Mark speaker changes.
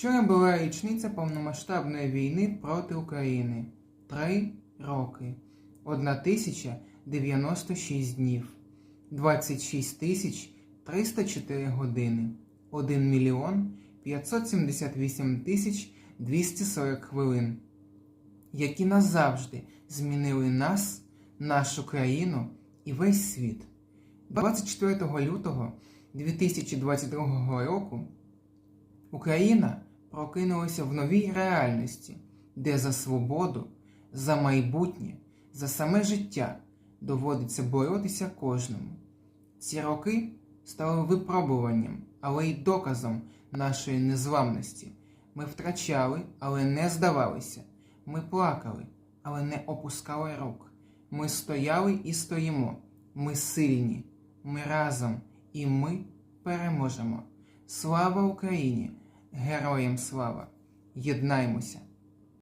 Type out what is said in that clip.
Speaker 1: Вчора була річниця повномасштабної війни проти України. Три роки. 1096 днів. 26 тисяч 304 години. 1 мільйон 578 тисяч 240 хвилин. Які назавжди змінили нас, нашу країну і весь світ. 24 лютого 2022 року Україна прокинулася в новій реальності, де за свободу, за майбутнє, за саме життя доводиться боротися кожному. Ці роки стали випробуванням, але й доказом нашої незламності. Ми втрачали, але не здавалися. Ми плакали, але не опускали рук. Ми стояли і стоїмо. Ми сильні, ми разом, і ми переможемо. Слава Україні! Героям слава! Єднаймося!